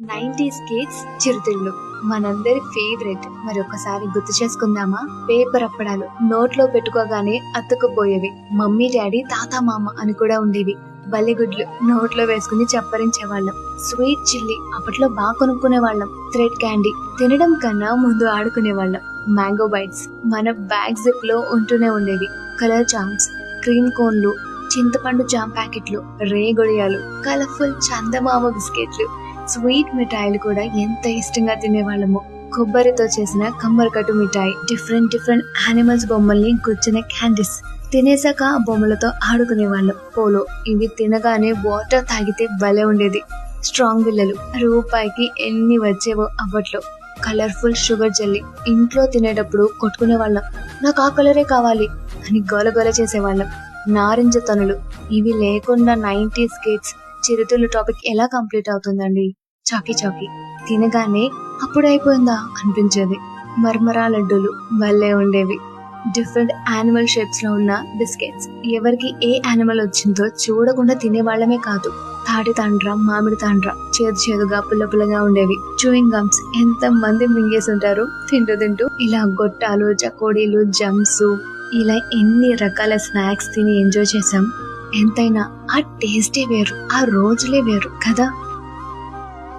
Nineties kids చిరుతిళ్ళు. మనందరి favourite. మరి ఒకసారి గుర్తు చేసుకుందామా? పేపర్ అప్పడాలు. నోట్లో పెట్టుకోగానే అతుక్కుపోయేవి. మమ్మీ డాడీ తాత మామ అని కూడా ఉండేవి. బల్లిగుడ్లు నోట్లో వేసుకుని చప్పరించేవాళ్ళం. స్వీట్ చిల్లీ అప్పట్లో బాగా కొనుక్కునే వాళ్ళం థ్రెడ్ క్యాండీ తినడం కన్నా ముందు ఆడుకునే వాళ్ళం మ్యాంగో బైట్స్ మన బ్యాగ్ జిప్లో ఉంటూనే ఉండేవి. కలర్ చాంప్స్ క్రీమ్ కోన్లు చింతపండు జామ్ ప్యాకెట్లు రేగొడియాలు కలర్ఫుల్ చందమామ బిస్కెట్లు స్వీట్ మిఠాయిలు కూడా ఎంత ఇష్టంగా తినేవాళ్ళము. కొబ్బరితో చేసిన కమ్మరికట్టు మిఠాయి డిఫరెంట్ డిఫరెంట్ యానిమల్స్ బొమ్మల్ని కూర్చునే క్యాండీస్ తినేసాక ఆ బొమ్మలతో ఆడుకునే వాళ్ళం పోలో ఇవి తినగానే వాటర్ తాగితే భలే ఉండేది. స్ట్రాంగ్ బిల్లలు రూపాయికి ఎన్ని వచ్చేవో అప్పట్లో కలర్ఫుల్ షుగర్ జెల్లీ ఇంట్లో తినేటప్పుడు కొట్టుకునే వాళ్ళం నాకు ఆ కలరే కావాలి అని గోల గోల చేసేవాళ్ళం. నారింజ తనులు ఇవి లేకుండా నైన్టీస్ కిడ్స్ చిరుతులు టాపిక్ ఎలా కంప్లీట్ అవుతుందండి? చాకీ చాకీ. తినగానే అప్పుడైపోయిందా అనిపించేది. మర్మరా లడ్డూలు భలే ఉండేవి. డిఫరెంట్ యానిమల్ షేప్స్లో ఉన్న బిస్కెట్స్. ఎవరికి ఏ యానిమల్ వచ్చిందో చూడకుండా తినేవాళ్ళమే కాదు. తాటి తాండ్ర మామిడి తాండ్ర చేదు చేదుగా పుల్ల పుల్లగా ఉండేవి. చూయింగ్ గమ్స్ ఎంత మంది మింగేసి ఉంటారు తింటూ తింటూ ఇలా గొట్టాలు చకోడీలు జమ్స్ ఇలా ఎన్ని రకాల స్నాక్స్ తిని ఎంజాయ్ చేసాం ఎంతైనా ఆ టేస్టే వేరు ఆ రోజులే వేరు కదా?